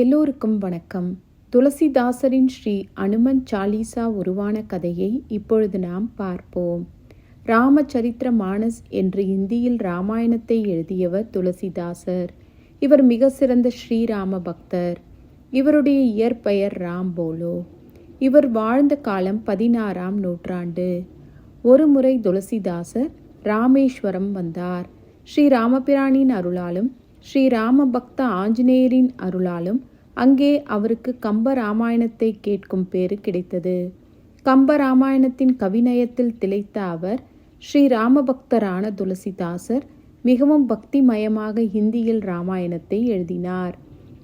எல்லோருக்கும் வணக்கம். துளசிதாசரின் ஸ்ரீ அனுமன் சாலீசா உருவான கதையை இப்பொழுது நாம் பார்ப்போம். ராமச்சரித்திர மானஸ் என்று இந்தியில் ராமாயணத்தை எழுதியவர் துளசிதாசர். இவர் மிக சிறந்த ஸ்ரீராம பக்தர். இவருடைய இயற்பெயர் ராம் போலோ இவர் வாழ்ந்த காலம் பதினாறாம் நூற்றாண்டு. ஒருமுறை துளசிதாசர் ராமேஸ்வரம் வந்தார். ஸ்ரீ ராமபிரானின் அருளாலும் ஸ்ரீ ராம பக்த ஆஞ்சநேயரின் அருளாலும் அங்கே அவருக்கு கம்ப ராமாயணத்தை கேட்கும் பேறு கிடைத்தது. கம்ப ராமாயணத்தின் கவிநயத்தில் திளைத்த அவர் ஸ்ரீ ராமபக்தரான துளசிதாசர் மிகவும் பக்திமயமாக ஹிந்தியில் ராமாயணத்தை எழுதினார்.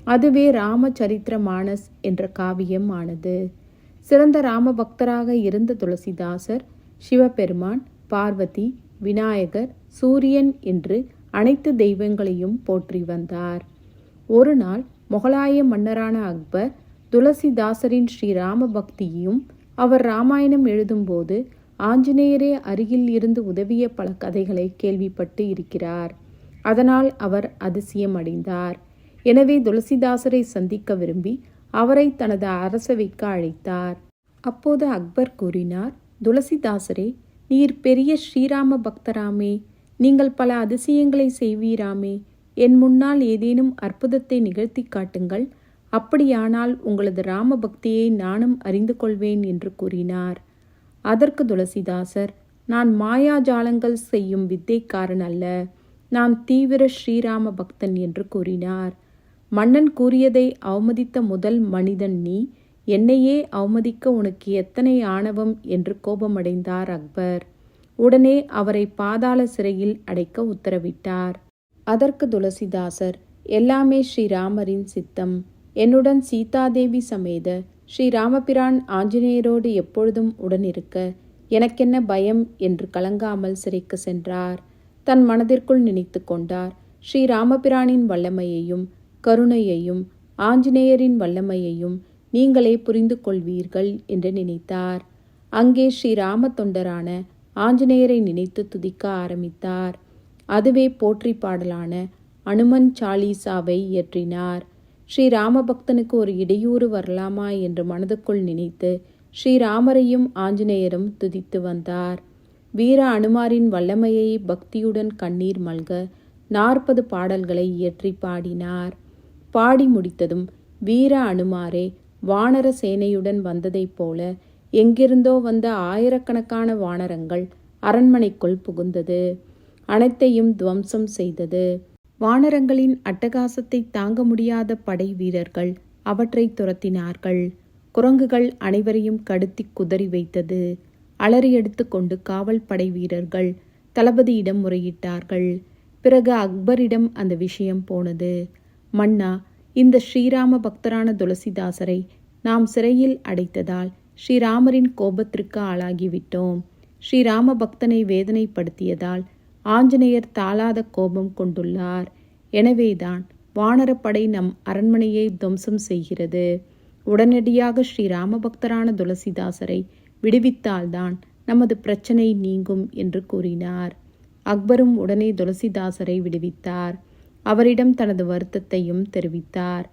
அதுவே ராமச்சரித்திர மானஸ் என்ற காவியம் ஆனது. சிறந்த ராம பக்தராக இருந்த துளசிதாசர் சிவபெருமான் பார்வதி விநாயகர் சூரியன் என்று அனைத்து தெய்வங்களையும் போற்றி வந்தார். ஒரு நாள் முகலாய மன்னரான அக்பர் துளசிதாசரின் ஸ்ரீராம பக்தியையும் அவர் ராமாயணம் எழுதும்போது ஆஞ்சநேயரே அருகில் இருந்து உதவிய பல கதைகளை கேள்விப்பட்டு இருக்கிறார். அதனால் அவர் அதிசயம் அடைந்தார் எனவே துளசிதாசரை சந்திக்க விரும்பி அவரை தனது அரசவைக்கு அழைத்தார். அப்போது அக்பர் கூறினார் துளசிதாசரே நீர் பெரிய ஸ்ரீராம பக்தராமே. நீங்கள் பல அதிசயங்களை செய்வீராமே. என் முன்னால் ஏதேனும் அற்புதத்தை நிகழ்த்தி காட்டுங்கள். அப்படியானால் உங்களது ராம பக்தியை நானும் அறிந்து கொள்வேன் என்று கூறினார். அதற்கு துளசிதாசர் நான் மாயாஜாலங்கள் செய்யும் வித்தைக்காரன் அல்ல. நான் தீவிர ஸ்ரீராம பக்தன் என்று கூறினார். மன்னன் கூறியதை அவமதித்த முதல் மனிதன் நீ. என்னையே அவமதிக்க உனக்கு எத்தனை ஆணவம் என்று கோபமடைந்தார் அக்பர். உடனே அவரை பாதாள சிறையில் அடைக்க உத்தரவிட்டார். அதற்கு துளசிதாசர் எல்லாமே ஸ்ரீராமரின் சித்தம். என்னுடன் சீதாதேவி சமேத ஸ்ரீராமபிரான் ஆஞ்சநேயரோடு எப்பொழுதும் உடனிருக்க. எனக்கென்ன பயம்? என்று கலங்காமல் சிறைக்கு சென்றார். தன் மனதிற்குள் நினைத்து கொண்டார். ஸ்ரீராமபிரானின் வல்லமையையும் கருணையையும் ஆஞ்சநேயரின் வல்லமையையும் நீங்களே புரிந்து கொள்வீர்கள் என்று நினைத்தார். அங்கே ஸ்ரீராம தொண்டரான ஆஞ்சநேயரை நினைத்து துதிக்க ஆரம்பித்தார். அதுவே போற்றி பாடலான அனுமன் சாலீசாவை இயற்றினார். ஸ்ரீ ராமபக்தனுக்கு ஒரு இடையூறு வரலாமா என்று மனதுக்குள் நினைத்து ஸ்ரீராமரையும் ஆஞ்சநேயரும் துதித்து வந்தார். வீர அனுமாரின் வல்லமையை பக்தியுடன் கண்ணீர் மல்க நாற்பது பாடல்களை இயற்றி பாடினார். பாடி முடித்ததும் வீர அனுமாரே வானர சேனையுடன் வந்ததைப் போல எங்கிருந்தோ வந்த ஆயிரக்கணக்கான வானரங்கள் அரண்மனைக்குள் புகுந்தது. அனைத்தையும் துவம்சம் செய்தது. வானரங்களின் அட்டகாசத்தை தாங்க முடியாத படை வீரர்கள் அவற்றை துரத்தினார்கள். குரங்குகள் அனைவரையும் கடுத்தி குதறி வைத்தது. அலறி எடுத்துக்கொண்டு காவல் படை வீரர்கள் தளபதியிடம் முறையிட்டார்கள். பிறகு அக்பரிடம் அந்த விஷயம் போனது. மன்னா இந்த ஸ்ரீராம பக்தரான துளசிதாசரை நாம் சிறையில் அடைத்ததால் ஸ்ரீராமரின் கோபத்திற்கு ஆளாகிவிட்டோம். ஸ்ரீராம பக்தனை வேதனைப்படுத்தியதால் ஆஞ்சநேயர் தாளாத கோபம் கொண்டுள்ளார். எனவேதான் வானரப்படை நம் அரண்மனையை துவம்சம் செய்கிறது. உடனடியாக ஸ்ரீ ராமபக்தரான துளசிதாசரை விடுவித்தால்தான் நமது பிரச்சனை நீங்கும் என்று கூறினார். அக்பரும் உடனே துளசிதாசரை விடுவித்தார். அவரிடம் தனது வருத்தத்தையும் தெரிவித்தார்.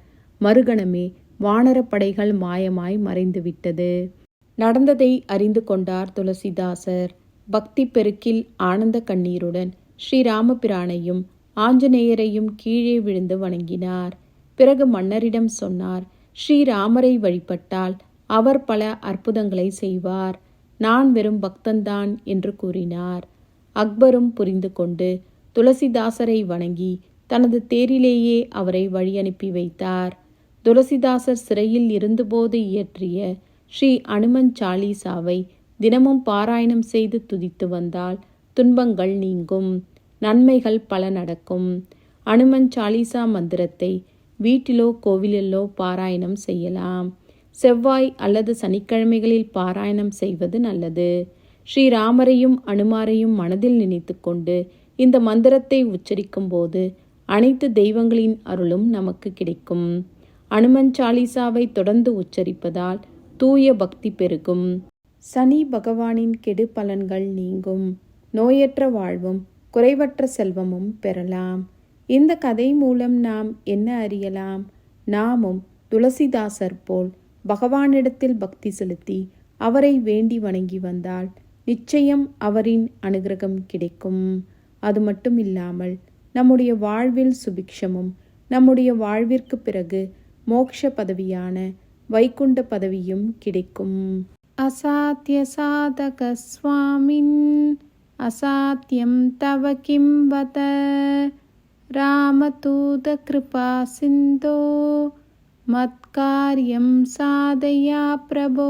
மறுகணமே வானரப்படைகள் மாயமாய் மறைந்துவிட்டது. நடந்ததை அறிந்து கொண்டார் துளசிதாசர். பக்தி பெருக்கில் ஆனந்த கண்ணீருடன் ஸ்ரீராமபிரானையும் ஆஞ்சநேயரையும் கீழே விழுந்து வணங்கினார். பிறகு மன்னரிடம் சொன்னார் ஸ்ரீராமரை வழிபட்டால் அவர் பல அற்புதங்களை செய்வார். நான் வெறும் பக்தன்தான் என்று கூறினார். அக்பரும் புரிந்து கொண்டு துளசிதாசரை வணங்கி தனது தேரிலேயே அவரை வழி அனுப்பி வைத்தார். துளசிதாசர் சிறையில் இருந்தபோது இயற்றிய ஸ்ரீ அனுமன் சாலீசாவை தினமும் பாராயணம் செய்து துதித்து வந்தால் துன்பங்கள் நீங்கும் நன்மைகள் பல நடக்கும். அனுமன் சாலீசா மந்திரத்தை வீட்டிலோ கோவிலிலோ பாராயணம் செய்யலாம். செவ்வாய் அல்லது சனிக்கிழமைகளில் பாராயணம் செய்வது நல்லது. ஸ்ரீராமரையும் அனுமாரையும் மனதில் நினைத்து கொண்டு இந்த மந்திரத்தை உச்சரிக்கும் போது அனைத்து தெய்வங்களின் அருளும் நமக்கு கிடைக்கும். அனுமன் சாலிசாவை தொடர்ந்து உச்சரிப்பதால் தூய பக்தி பெருகும். சனி பகவானின் கெடு பலன்கள் நீங்கும். நோயற்ற வாழ்வும் குறைவற்ற செல்வமும் பெறலாம். இந்த கதை மூலம் நாம் என்ன அறியலாம்? நாமும் துளசிதாசர் போல் பகவானிடத்தில் பக்தி செலுத்தி அவரை வேண்டி வணங்கி வந்தால் நிச்சயம் அவரின் அனுகிரகம் கிடைக்கும். அது மட்டும் இல்லாமல் நம்முடைய வாழ்வில் சுபிக்ஷமும் நம்முடைய வாழ்விற்கு பிறகு மோக்ஷ பதவியான வைகுண்ட பதவியும் கிடைக்கும். அசாத்திய சாதக சுவாமின் அசாத்தியம் தவ கிம் வத. ராமதூத கிருபா சிந்தோ. மத்காரியம் சாதையா பிரபோ.